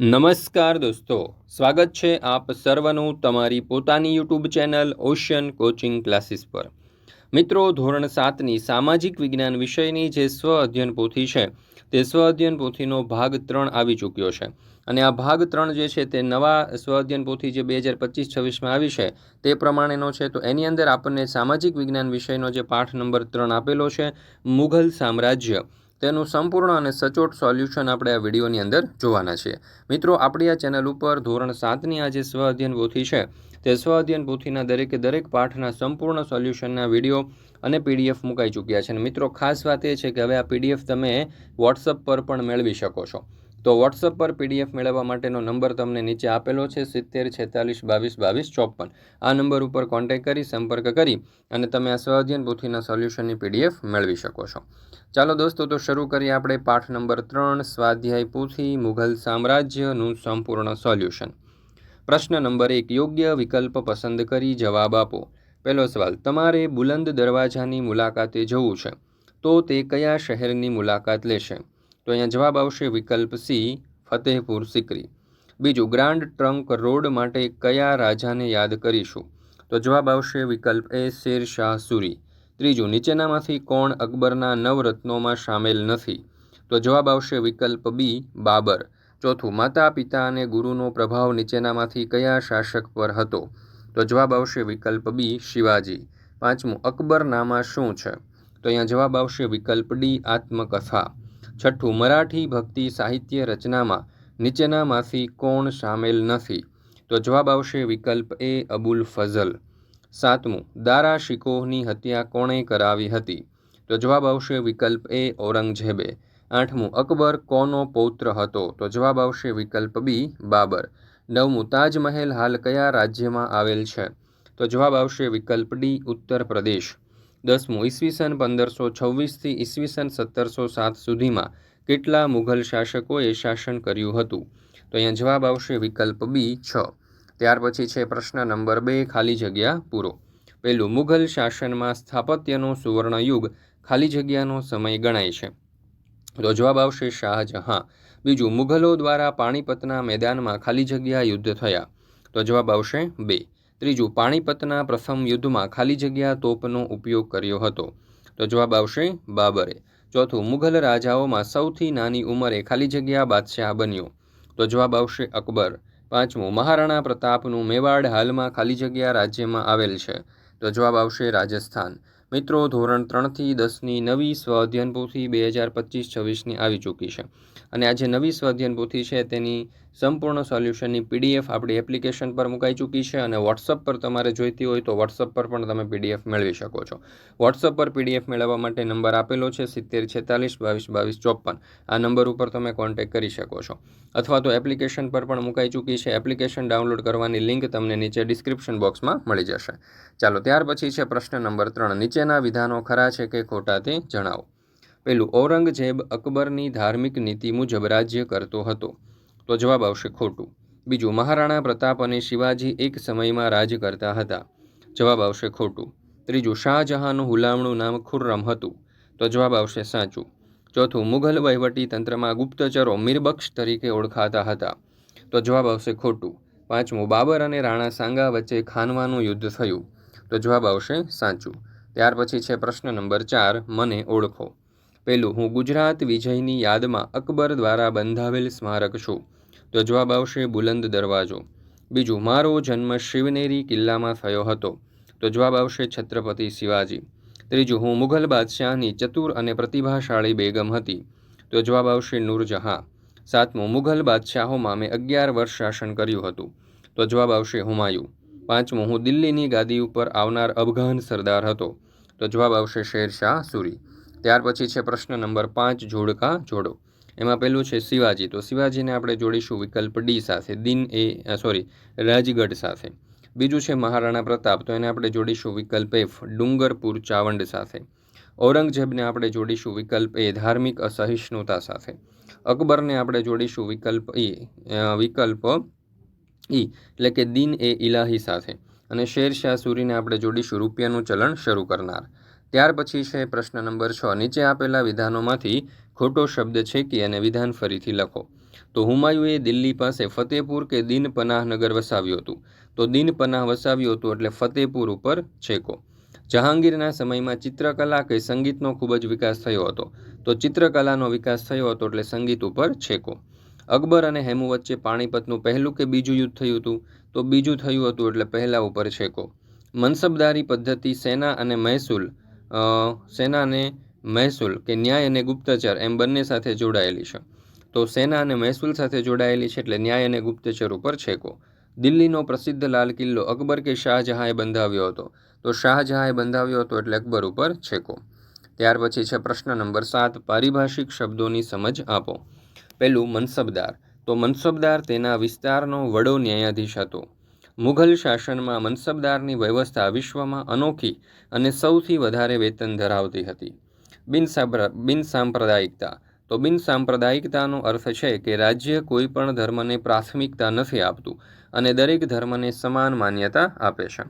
નમસ્કાર દોસ્તો, સ્વાગત છે આપ સર્વનું તમારી પોતાની YouTube channel Ocean coaching classes પર. મિત્રો, ધોરણ સાતની સામાજિક વિજ્ઞાન વિષયની જે સ્વ અધ્યયન પોથી છે, તે સ્વ અધ્યયન પોથીનો ભાગ ત્રણ આવી ચૂક્યો છે. અને આ ભાગ ત્રણ જે છે, તે નવા સ્વ અધ્યયન પોથી જે બે હજાર પચીસ છવ્વીસમાં આવી છે, તે પ્રમાણેનો છે. તો એની અંદર આપણને સામાજિક વિજ્ઞાન વિષયનો જે પાઠ નંબર ત્રણ આપેલો છે, મુઘલ સામ્રાજ્ય. તેનું સંપૂર્ણ અને સચોટ સોલ્યુશન આપણે આ વિડીયોની અંદર જોવાના છીએ મિત્રો, આપણી આ ચેનલ ઉપર ધોરણ સાતની આ જે સ્વ અધ્યયન પોથી છે. તે સ્વ અધ્યયન પોથીના દરેકે દરેક પાઠના સંપૂર્ણ સોલ્યુશનના વીડિયો અને પીડીએફ મુકાઈ ચૂક્યા છે. અને મિત્રો, ખાસ વાત એ છે કે હવે આ પીડીએફ તમે વોટ્સઅપ પર પણ મેળવી શકો છો. તો વોટ્સઅપ પર પીડીએફ મેળવવા માટેનો નંબર તમને નીચે આપેલો છે, સિત્તેર, છેતાલીસ, બાવીસ બાવીસ, ચોપન. આ નંબર ઉપર કોન્ટેક્ટ કરી, સંપર્ક કરી અને તમે આ સ્વાધ્યન પોથીના સોલ્યુશનની પીડીએફ મેળવી શકો છો. ચાલો દોસ્તો, તો શરૂ કરીએ આપણે પાઠ નંબર ત્રણ, સ્વાધ્યાય પોથી, મુઘલ સામ્રાજ્યનું સંપૂર્ણ સોલ્યુશન પ્રશ્ન નંબર એક, યોગ્ય વિકલ્પ પસંદ કરી જવાબ આપો. પહેલો સવાલ, તમારે બુલંદ દરવાજાની મુલાકાતે જવું છે, તો તે કયા શહેરની મુલાકાત લેશે? તો અહીંયા જવાબ આવશે વિકલ્પ સી, ફતેહપુર સિકરી. બીજું, ગ્રાન્ડ ટ્રંક રોડ માટે કયા રાજાને યાદ કરીશું? તો જવાબ આવશે વિકલ્પ એ શેર શાહ સુરી. ત્રીજું, નીચેનામાંથી કોણ અકબરના નવરત્નોમાં સામેલ નથી? તો જવાબ આવશે વિકલ્પ બી, બાબર. ચોથું માતા પિતા અને ગુરુનો પ્રભાવ નીચેનામાંથી કયા શાસક પર હતો? તો જવાબ આવશે વિકલ્પ બી, શિવાજી. પાંચમું અકબરનામા શું છે? તો અહીંયા જવાબ આવશે વિકલ્પ ડી, આત્મકથા. છઠ્ઠું, મરાઠી ભક્તિ સાહિત્ય રચનામાં નીચેનામાંથી કોણ સામેલ નથી? તો જવાબ આવશે વિકલ્પ એ, અબુલ ફઝલ. સાતમું, દારા શિકોહની હત્યા કોણે કરાવી હતી? તો જવાબ આવશે વિકલ્પ એ, ઔરંગઝેબે. આઠમું, અકબર કોનો પૌત્ર હતો? તો જવાબ આવશે વિકલ્પ બી, બાબર. નવમું, તાજમહેલ હાલ કયા રાજ્યમાં આવેલ છે? તો જવાબ આવશે વિકલ્પ ડી ઉત્તર પ્રદેશ દસમું, ઈસવીસન પંદરસો છવ્વીસથી ઈસવીસન સત્તરસો સાત સુધીમાં કેટલા મુઘલ શાસકોએ શાસન કર્યું હતું? તો અહીંયા જવાબ આવશે વિકલ્પ બી, છ. ત્યાર પછી છે પ્રશ્ન નંબર બે, ખાલી જગ્યા પૂરો. પહેલું, મુઘલ શાસનમાં સ્થાપત્યનો સુવર્ણયુગ ખાલી જગ્યાનો સમય ગણાય છે. તો જવાબ આવશે શાહજહાં. બીજું, મુઘલો દ્વારા પાણીપતના મેદાનમાં ખાલી જગ્યા યુદ્ધ થયા. તો જવાબ આવશે બે. ત્રીજું, પાણીપતના પ્રથમ યુદ્ધમાં ખાલી જગ્યા તોપનો ઉપયોગ કર્યો હતો. તો જવાબ આવશે બાબરે. ચોથું, મુઘલ રાજાઓમાં સૌથી નાની ઉંમરે ખાલી જગ્યા બાદશાહ બન્યો. તો જવાબ આવશે અકબર. પાંચમું, મહારાણા પ્રતાપનું મેવાડ હાલમાં ખાલી જગ્યા રાજ્યમાં આવેલ છે. તો જવાબ આવશે રાજસ્થાન. મિત્રો, ધોરણ ત્રણથી દસની નવી સ્વ અધ્યયન પોથી બે હજાર પચીસ છવ્વીસની આવી ચૂકી છે. અને આ જે નવી સ્વાધ્યન પોથી છે તેની સંપૂર્ણ સોલ્યુશનની પીડીએફ આપણી એપ્લિકેશન પર મુકાઈ ચૂકી છે અને વોટ્સઅપ પર તમારે જોઈતી હોય તો વોટ્સઅપ પર પણ તમે પીડીએફ મેળવી શકો છો. વોટ્સઅપ પર પીડીએફ મેળવવા માટે નંબર આપેલો છે સિત્તેર છેતાલીસ બાવીસ બાવીસ ચોપન. આ નંબર ઉપર તમે કોન્ટેક કરી શકો છો. અથવા તો એપ્લિકેશન પર પણ મુકાઈ ચૂકી છે. એપ્લિકેશન ડાઉનલોડ કરવાની લિંક તમને નીચે ડિસ્ક્રિપ્શન બોક્સમાં મળી જશે. ચાલો ત્યાર પછી છે પ્રશ્ન નંબર ત્રણ. નીચેના વિધાનો ખરા છે કે ખોટા તે જણાવો. પહેલું ઔરંગઝેબ અકબરની ધાર્મિક નીતિ મુજબ રાજ્ય કરતો હતો. તો જવાબ આવશે ખોટું. બીજું, મહારાણા પ્રતાપ અને શિવાજી એક સમયમાં રાજ કરતા હતા. જવાબ આવશે ખોટું. ત્રીજું, શાહજહાંનું હુલામણું નામ ખુર્રમ હતું. તો જવાબ આવશે સાચું. ચોથું, મુઘલ વહીવટી તંત્રમાં ગુપ્તચરો મીરબક્ષ તરીકે ઓળખાતા હતા. તો જવાબ આવશે ખોટું. પાંચમું, બાબર અને રાણા સાંગા વચ્ચે ખાનવાનું યુદ્ધ થયું. તો જવાબ આવશે સાચું. ત્યાર પછી છે પ્રશ્ન નંબર ચાર, મને ઓળખો. પહેલું હું ગુજરાત વિજયની યાદમાં અકબર દ્વારા બંધાવેલ સ્મારક છું. તો જવાબ આવશે, બુલંદ દરવાજો. બીજું, મારો જન્મ શિવનેરી કિલ્લામાં થયો હતો. તો જવાબ આવશે, છત્રપતિ શિવાજી. ત્રીજું, હું મુઘલ બાદશાહની ચતુર અને પ્રતિભાશાળી બેગમ હતી. તો જવાબ આવશે, નૂરજહાં. સાતમું, મુઘલ બાદશાહોમાં મેં અગિયાર વર્ષ શાસન કર્યું હતું. તો જવાબ આવશે, હુમાયું. પાંચમું, હું દિલ્હીની ગાદી ઉપર આવનાર અફઘાન સરદાર હતો. તો જવાબ આવશે, શેરશાહ સુરી. ત્યાર પછી છે પ્રશ્ન નંબર પાંચ, જોડકા જોડો. એમાં પહેલું છે શિવાજી. તો શિવાજીને આપણે જોડીશું વિકલ્પ ડી સાથે, દિન એ સોરી રાજગઢ સાથે. બીજું છે મહારાણા પ્રતાપ. તો એને આપણે જોડીશું વિકલ્પ એફ, ડુંગરપુર ચાવંડ સાથે. ઔરંગઝેબને આપણે જોડીશું વિકલ્પ એ, ધાર્મિક અસહિષ્ણુતા સાથે. અકબરને આપણે જોડીશું વિકલ્પ ઈ વિકલ્પ ઈ, એટલે કે દિન એ ઇલાહી સાથે. અને શેરશાહ સુરીને આપણે જોડીશું રૂપિયાનું ચલણ શરૂ કરનાર. ત્યાર પછી છે પ્રશ્ન નંબર છ. નીચે આપેલા વિધાનોમાંથી ખોટો શબ્દ છેકી અને વિધાન ફરીથી લખો. તો હુમાયુએ દિલ્હી પાસે ફતેપુર કે દિન પનાહ નગર વસાવ્યું હતું. તો દિન પનાહ વસાવ્યું હતું એટલે ફતેપુર ઉપર છેકો. જહાંગીરના સમયમાં ચિત્રકલા કે સંગીતનો ખૂબ જ વિકાસ થયો હતો. તો ચિત્રકલાનો વિકાસ થયો હતો એટલે સંગીત ઉપર છેકો. અકબર અને હેમુ વચ્ચે પાણીપતનું પહેલું કે બીજું યુદ્ધ થયું હતું? તો બીજું થયું હતું એટલે પહેલા ઉપર છેકો. મનસબદારી પદ્ધતિ સેના અને મહેસૂલ સેના અને મહેસૂલ કે ન્યાય અને ગુપ્તચર એમ બંને સાથે જોડાયેલી છે. તો સેના અને મહેસૂલ સાથે જોડાયેલી છે એટલે ન્યાય અને ગુપ્તચર ઉપર છેકો. દિલ્હીનો પ્રસિદ્ધ લાલ કિલ્લો અકબર કે શાહજહાંએ બંધાવ્યો હતો. તો શાહજહાંએ બંધાવ્યો હતો એટલે અકબર ઉપર છેકો. ત્યાર પછી છે પ્રશ્ન નંબર સાત, પારિભાષિક શબ્દોની સમજ આપો. પહેલું મનસબદાર. તો મનસબદાર તેના વિસ્તારનો વડો ન્યાયાધીશ હતો. મુઘલ શાસનમાં મનસબદારની વ્યવસ્થા વિશ્વમાં અનોખી અને સૌથી વધારે વેતન ધરાવતી હતી. બિન સાંપ્રદાયિકતા. તો બિનસાંપ્રદાયિકતાનો અર્થ છે કે રાજ્ય કોઈ ધર્મને પ્રાથમિકતા નથી આપતું અને દરેક ધર્મને સમાન માન્યતા આપે છે.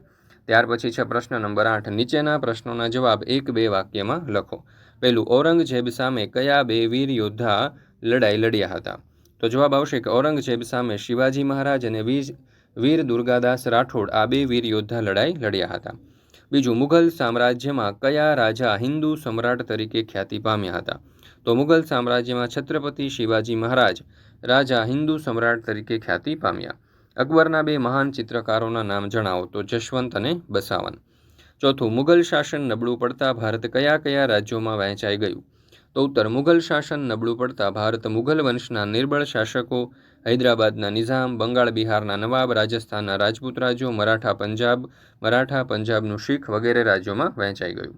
ત્યાર પછી છે પ્રશ્ન નંબર આઠ. નીચેના પ્રશ્નોના જવાબ એક બે વાક્યમાં લખો. પહેલું, ઔરંગઝેબ સામે કયા બે વીર યોદ્ધા લડાઈ લડ્યા હતા? તો જવાબ આવશે કે ઔરંગઝેબ સામે શિવાજી મહારાજ અને વીર વીર દુર્ગાદાસ રાઠોડ આ બે વીર યોદ્ધા લડાઈ લડ્યા હતા. બીજું, મુઘલ સામ્રાજ્યમાં કયા રાજા હિન્દુ સમ્રાટ તરીકે ખ્યાતિ પામ્યા હતા? તો મુઘલ સામ્રાજ્યમાં છત્રપતિ શિવાજી મહારાજ રાજા હિન્દુ સમ્રાટ તરીકે ખ્યાતિ પામ્યા. અકબરના બે મહાન ચિત્રકારોના નામ જણાવો તો જશવંત અને બસાવન ચોથું, મુઘલ શાસન નબળું પડતા ભારત કયા કયા રાજ્યોમાં વહેંચાઈ ગયું? તો ઉત્તર, મુઘલ શાસન નબળું પડતા ભારત મુઘલ વંશના નિર્બળ શાસકો હૈદરાબાદના નિઝામ, બંગાળ બિહારના નવાબ, રાજસ્થાનના રાજપૂત રાજ્યો, મરાઠા પંજાબ, મરાઠા પંજાબનું શીખ વગેરે રાજ્યોમાં વહેંચાઈ ગયું.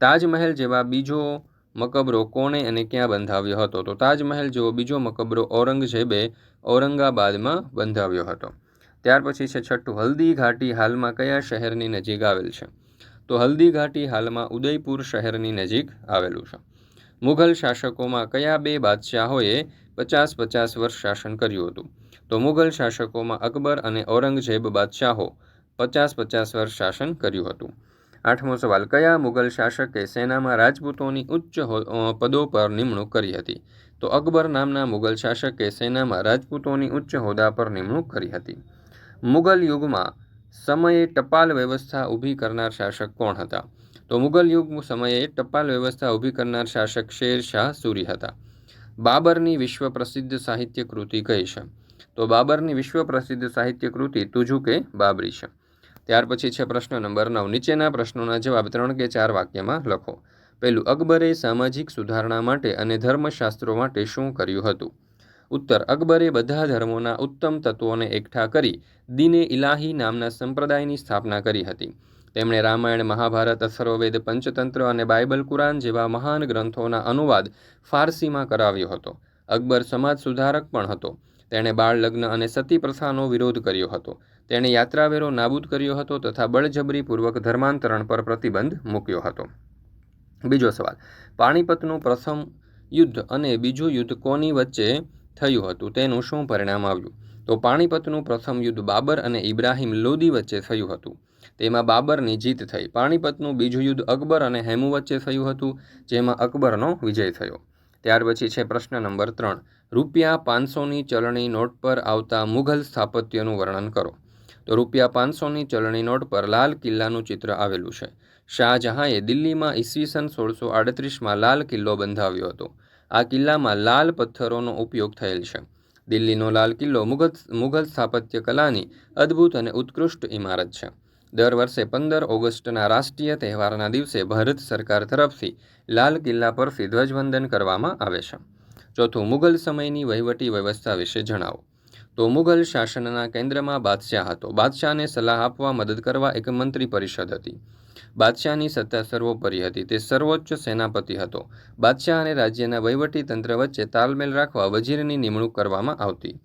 તાજમહેલ જેવા બીજો મકબરો કોણે અને ક્યાં બંધાવ્યો હતો? તો તાજમહેલ જેવો બીજો મકબરો ઔરંગઝેબે ઔરંગાબાદમાં બંધાવ્યો હતો. ત્યાર પછી છે છઠ્ઠું હલ્દી ઘાટી હાલમાં કયા શહેરની નજીક આવેલ છે? તો હલ્દી ઘાટી હાલમાં ઉદયપુર શહેરની નજીક આવેલું છે. મુઘલ શાસકોમાં કયા બે બાદશાહોએ પચાસ પચાસ વર્ષ શાસન કર્યું હતું. તો મુઘલ શાસકોમાં અકબર અને ઔરંગઝેબ બાદશાહો પચાસ પચાસ વર્ષ શાસન કર્યું હતું. આઠમો સવાલ, કયા મુઘલ શાસકે સેનામાં રાજપૂતોની ઉચ્ચ પદો પર નિમણૂક કરી હતી? તો અકબર નામના મુઘલ શાસકે સેનામાં રાજપૂતોની ઉચ્ચ હોદ્દા પર નિમણૂક કરી હતી. મુઘલ યુગમાં સમયે ટપાલ વ્યવસ્થા ઊભી કરનાર શાસક કોણ હતા? તો મુઘલ યુગ સમયે ટપાલ વ્યવસ્થા ઊભી કરનાર શાસક શેર શાહ સૂરી હતા. બાબરની વિશ્વ પ્રસિદ્ધ સાહિત્ય કૃતિ કઈ છે. તો બાબરની વિશ્વ પ્રસિદ્ધ સાહિત્ય કૃતિ તુજુ કે બાબરી છે. ત્યાર પછી છે પ્રશ્ન નંબર નવ. નીચેના પ્રશ્નોના જવાબ ત્રણ કે ચાર વાક્યમાં લખો. પહેલું, અકબરે સામાજિક સુધારણા માટે અને ધર્મશાસ્ત્રો માટે શું કર્યું હતું? ઉત્તર, અકબરે બધા ધર્મોના ઉત્તમ તત્વોને એકઠા કરી દિને ઇલાહી નામના સંપ્રદાયની સ્થાપના કરી હતી. તેમણે રામાયણ, મહાભારત અથર્વવેદ પંચતંત્ર અને બાઇબલ, કુરાન જેવા મહાન ગ્રંથોના અનુવાદ ફારસીમાં કરાવ્યો હતો. અકબર સમાજ સુધારક પણ હતો. તેણે બાળ લગ્ન અને સતી પ્રથાનો વિરોધ કર્યો હતો. તેણે યાત્રાવેરો નાબૂદ કર્યો હતો તથા બળજબરીપૂર્વક ધર્માંતરણ પર પ્રતિબંધ મૂક્યો હતો. બીજો સવાલ, પાણીપતનું પ્રથમ યુદ્ધ અને બીજું યુદ્ધ કોની વચ્ચે થયું હતું? તેનું શું પરિણામ આવ્યું? તો પાણીપતનું પ્રથમ યુદ્ધ બાબર અને ઇબ્રાહિમ લોદી વચ્ચે થયું હતું. તેમાં બાબરની જીત થઈ. પાણીપતનું બીજું યુદ્ધ અકબર અને હેમુ વચ્ચે થયું હતું, જેમાં અકબરનો વિજય થયો. ત્યાર પછી છે પ્રશ્ન નંબર ત્રણ. રૂપિયા પાંચસોની ચલણી નોટ પર આવતા મુઘલ સ્થાપત્યનું વર્ણન કરો. તો રૂપિયા પાંચસોની ચલણી નોટ પર લાલ કિલ્લાનું ચિત્ર આવેલું છે. શાહજહાંએ દિલ્હીમાં ઈસવીસન સોળસો આડત્રીસમાં લાલ કિલ્લો બંધાવ્યો હતો. આ કિલ્લામાં લાલ પથ્થરોનો ઉપયોગ થયેલ છે. દિલ્હીનો લાલ કિલ્લો મુઘલ મુઘલ સ્થાપત્ય કલાની અદ્ભુત અને ઉત્કૃષ્ટ ઇમારત છે. દર વર્ષે પંદર ઓગસ્ટના રાષ્ટ્રીય તહેવારના દિવસે ભારત સરકાર તરફથી લાલ કિલ્લા પરથી ધ્વજવંદન કરવામાં આવે છે. ચોથું, મુઘલ સમયની વહીવટી વ્યવસ્થા વિશે જણાવો. તો મુઘલ શાસનના કેન્દ્રમાં બાદશાહ હતો. બાદશાહને સલાહ આપવા મદદ કરવા એક મંત્રી પરિષદ હતી. બાદશાહની સત્તા સર્વોપરી હતી. તે સર્વોચ્ચ સેનાપતિ હતો. બાદશાહ અને રાજ્યના વહીવટી તંત્ર વચ્ચે તાલમેલ રાખવા વજીરની નિમણૂક કરવામાં આવતી.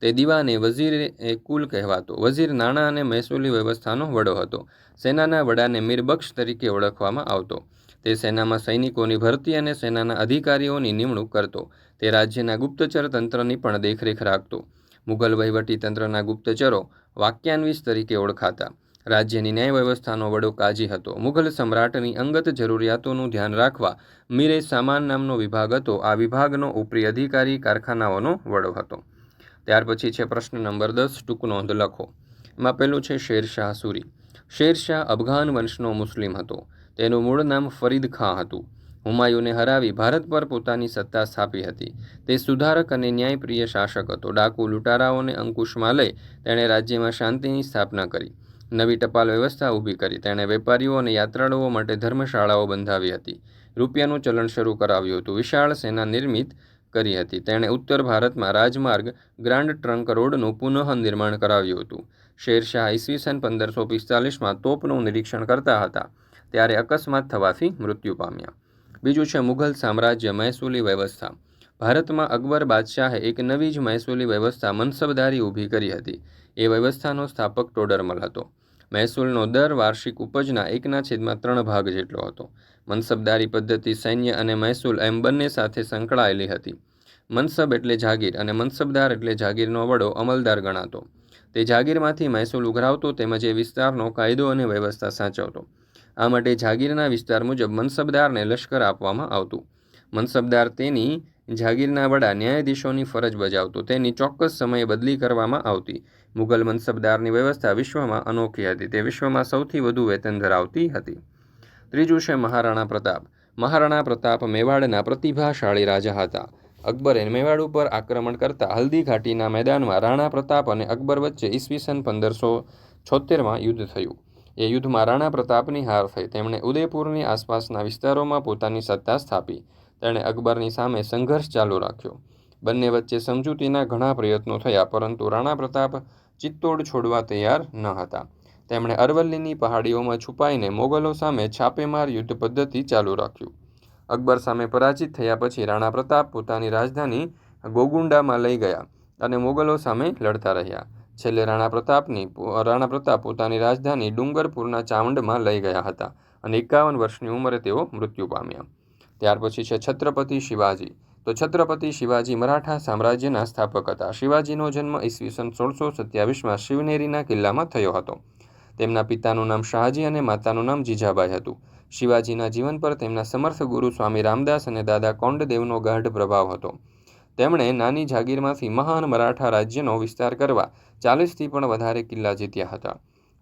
તે દીવાને વઝીર એ કુલ કહેવાતો. વઝીર નાણાં અને મહેસૂલી વ્યવસ્થાનો વડો હતો. સેનાના વડાને મીરબક્ષ તરીકે ઓળખવામાં આવતો. તે સેનામાં સૈનિકોની ભરતી અને સેનાના અધિકારીઓની નિમણૂક કરતો. તે રાજ્યના ગુપ્તચર તંત્રની પણ દેખરેખ રાખતો. મુઘલ વહીવટી તંત્રના ગુપ્તચરો વાક્યાન્વીશ તરીકે ઓળખાતા. રાજ્યની ન્યાય વ્યવસ્થાનો વડો કાજી હતો. મુઘલ સમ્રાટની અંગત જરૂરિયાતોનું ધ્યાન રાખવા મીરે સામાન નામનો વિભાગ હતો. આ વિભાગનો ઉપરી અધિકારી કારખાનાઓનો વડો હતો. ત્યાર પછી છે પ્રશ્ન નંબર દસ, ટૂંક નોંધ લખો. એમાં પહેલું છે શેરશાહ સુરી. શેરશાહ અફઘાન વંશનો મુસ્લિમ હતો. તેનું મૂળ નામ ફરીદ ખાં હતું. હુમાયુને હરાવી ભારત પર પોતાની સત્તા સ્થાપી હતી. તે સુધારક અને ન્યાયપ્રિય શાસક હતો. ડાકુ લૂંટારાઓને અંકુશમાં લઈ તેણે રાજ્યમાં શાંતિની સ્થાપના કરી. નવી ટપાલ વ્યવસ્થા ઊભી કરી. તેણે વેપારીઓ અને યાત્રાળુઓ માટે ધર્મશાળાઓ બંધાવી હતી. રૂપિયાનું ચલણ શરૂ કરાવ્યું હતું. વિશાળ સેના નિર્મિત કરી હતી. તેણે ઉત્તર ભારતમાં રાજમાર્ગ ગ્રાન્ડ ટ્રંક રોડનું પુનઃનિર્માણ કરાવ્યું હતું. શેરશાહ ઈસવીસન પંદરસો પિસ્તાલીસમાં તોપનું નિરીક્ષણ કરતા હતા, ત્યારે અકસ્માત થવાથી મૃત્યુ પામ્યા. બીજું છે મુઘલ સામ્રાજ્ય મહેસૂલી વ્યવસ્થા. ભારતમાં અકબર બાદશાહે એક નવી જ મહેસૂલી વ્યવસ્થા મનસબદારી ઊભી કરી હતી. એ વ્યવસ્થાનો સ્થાપક ટોડરમલ હતો. મહેસૂલનો દર વાર્ષિક ઉપજના એકના છેદમાં ત્રણ ભાગ જેટલો હતો. મનસબદારી પદ્ધતિ સૈન્ય અને મહેસૂલ એમ બંને સાથે સંકળાયેલી હતી. મનસબ એટલે જાગીર અને મનસબદાર એટલે જાગીરનો વડો અમલદાર ગણાતો. તે જાગીરમાંથી મહેસૂલ ઉઘરાવતો તેમજ એ વિસ્તારનો કાયદો અને વ્યવસ્થા સાચવતો. આ માટે જાગીરના વિસ્તાર મુજબ મનસબદારને લશ્કર આપવામાં આવતું. મનસબદાર તેની જાગીરના વડા ન્યાયાધીશોની ફરજ બજાવતો તેની ચોક્કસ સમયે બદલી કરવામાં આવતી. મુગલ મનસબદારની વ્યવસ્થા વિશ્વમાં અનોખી હતી. તે વિશ્વમાં સૌથી વધુ વેતન ધરાવતી હતી. ત્રીજું છે મહારાણા પ્રતાપ. મહારાણા પ્રતાપ મેવાડના પ્રતિભાશાળી રાજા હતા. અકબરે મેવાડ ઉપર આક્રમણ કરતા હલ્દી ઘાટીના મેદાનમાં રાણા પ્રતાપ અને અકબર વચ્ચે ઈસવીસન પંદરસો છોતેરમાં યુદ્ધ થયું. એ યુદ્ધમાં રાણા પ્રતાપની હાર થઈ. તેમણે ઉદયપુરની આસપાસના વિસ્તારોમાં પોતાની સત્તા સ્થાપી. તેણે અકબરની સામે સંઘર્ષ ચાલુ રાખ્યો. બંને વચ્ચે સમજૂતીના ઘણા પ્રયત્નો થયા, પરંતુ રાણા પ્રતાપ ચિત્તોડ છોડવા તૈયાર ન હતા. તેમણે અરવલ્લીની પહાડીઓમાં છુપાઈને મોગલો સામે છાપેમાર યુદ્ધ પદ્ધતિ ચાલુ રાખ્યું. અકબર સામે પરાજિત થયા પછી રાણા પ્રતાપ પોતાની રાજધાની ગોગુંડામાં લઈ ગયા અને મોગલો સામે લડતા રહ્યા. છેલ્લે રાણા પ્રતાપની રાણા પ્રતાપ પોતાની રાજધાની ડુંગરપુરના ચાવંડમાં લઈ ગયા હતા અને એકાવન વર્ષની ઉંમરે તેઓ મૃત્યુ પામ્યા. ત્યાર પછી છે છત્રપતિ શિવાજી. તો છત્રપતિ શિવાજી મરાઠા સામ્રાજ્યના સ્થાપક હતા. શિવાજીનો જન્મ ઈસવીસન સોળસો સત્યાવીસમાં શિવનેરીના કિલ્લામાં થયો હતો. તેમના પિતાનું નામ શાહજી અને માતાનું નામ જીજાબાઈ હતું. શિવાજીના જીવન પર તેમના સમર્થ ગુરુ સ્વામી રામદાસ અને દાદા કોંડદેવનો ગાઢ પ્રભાવ હતો. તેમણે નાની જાગીરમાંથી મહાન મરાઠા રાજ્યનો વિસ્તાર કરવા ચાલીસથી પણ વધારે કિલ્લા જીત્યા હતા.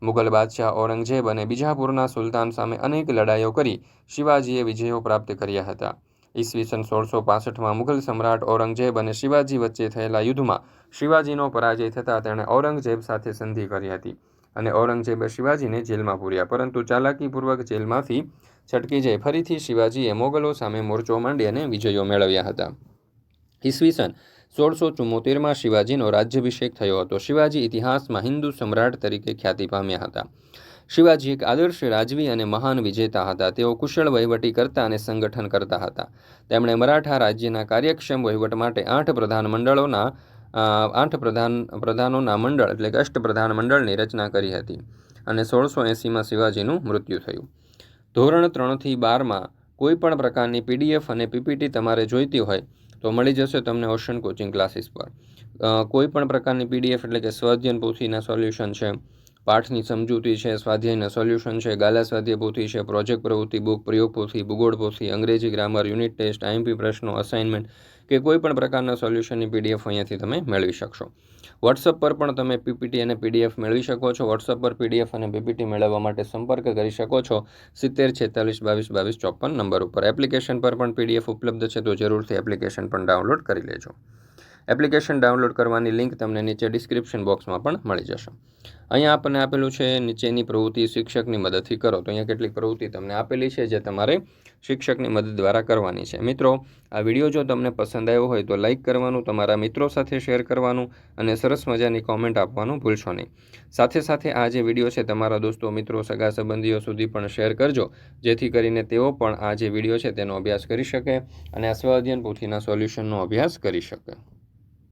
મુગલ બાદશાહ ઔરંગઝેબ અને બીજાપુરના સુલતાન સામે અનેક લડાઈઓ કરી શિવાજીએ વિજયો પ્રાપ્ત કર્યા હતા. ઈસવીસન સોળસો પાસઠમાં મુઘલ સમ્રાટ ઔરંગઝેબ અને શિવાજી વચ્ચે થયેલા યુદ્ધમાં શિવાજીનો પરાજય થતાં તેણે ઔરંગઝેબ સાથે સંધિ કરી હતી અને ઔરંગઝેબે શિવાજીને જેલમાં પૂર્યા, પરંતુ ચાલાકીપૂર્વક જેલમાંથી છટકી જઈ ફરીથી શિવાજીએ મોગલો સામે મોરચો માંડી અને વિજયો મેળવ્યા હતા. ઈસવીસન સોળસો ચુમ્મોતેરમાં શિવાજીનો રાજ્યાભિષેક થયો હતો. શિવાજી ઇતિહાસમાં હિન્દુ સમ્રાટ તરીકે ખ્યાતિ પામ્યા હતા. શિવાજી એક આદર્શ, રાજવી અને મહાન વિજેતા હતા. તેઓ કુશળ વહીવટી કરતા અને સંગઠન કરતા હતા. તેમણે મરાઠા રાજ્યના કાર્યક્ષમ વહીવટ માટે આઠ પ્રધાન મંડળોના આઠ પ્રધાન, પ્રધાનોના મંડળ એટલે કે અષ્ટપ્રધાન મંડળની રચના કરી હતી અને સોળસો એંસીમાં શિવાજીનું મૃત્યુ થયું. ધોરણ ત્રણથી બારમાં કોઈ પણ પ્રકારની પીડીએફ અને પીપીટી તમારે જોઈતી હોય તો મળી જશે તમને ઓશન કોચિંગ ક્લાસીસ પર. કોઈ પણ પ્રકારની પીડીએફ એટલે કે સ્વાધ્યન પોથીના સોલ્યુશન છે. પાઠની સમજૂતી છે, સ્વાધ્યાયના સોલ્યુશન છે, ગાલા સ્વાધ્યાય પોથી છે, પ્રોજેક્ટ પ્રવૃત્તિ, બુક પ્રયોગ પોથી ભૂગોળ પોથી અંગ્રેજી ગ્રામર, યુનિટ ટેસ્ટ, આઈએમપી પ્રશ્નો અસાઇનમેન્ટ કે કોઈ પણ પ્રકારના સોલ્યુશનની પીડીએફ અહીંયાથી તમે મેળવી શકશો. વોટ્સઅપ પર પણ તમે પીપીટી અને પીડીએફ મેળવી શકો છો. વોટ્સઅપ પર પીડીએફ અને પીપીટી મેળવવા માટે સંપર્ક કરી શકો છો. સિત્તેર, છેતાલીસ, બાવીસ બાવીસ, ચોપન નંબર ઉપર. એપ્લિકેશન પર પણ પીડીએફ ઉપલબ્ધ છે, તો જરૂરથી એપ્લિકેશન પણ ડાઉનલોડ કરી લેજો. એપ્લિકેશન ડાઉનલોડ કરવાની લિંક તમને નીચે ડિસ્ક્રિપ્શન બોક્સમાં પણ મળી જશે. અહીંયા આપણને આપેલું છે, નીચેની પ્રવૃત્તિ શિક્ષકની મદદથી કરો. તો અહીંયા કેટલીક પ્રવૃત્તિ તમને આપેલી છે જે તમારે શિક્ષકની મદદ દ્વારા કરવાની છે. મિત્રો, આ વીડિયો જો તમને પસંદ આવ્યો હોય તો લાઇક કરવાનું, તમારા મિત્રો સાથે શેર કરવાનું અને સરસ મજાની કોમેન્ટ આપવાનું ભૂલશો નહીં. સાથે સાથે આ જે વીડિયો છે તમારા દોસ્તો, મિત્રો, સગા સંબંધીઓ સુધી પણ શેર કરજો. જેથી કરીને તેઓ પણ આ જે વીડિયો છે તેનો અભ્યાસ કરી શકે અને આ સ્વ અધ્યયન પોથીના સોલ્યુશનનો અભ્યાસ કરી શકે.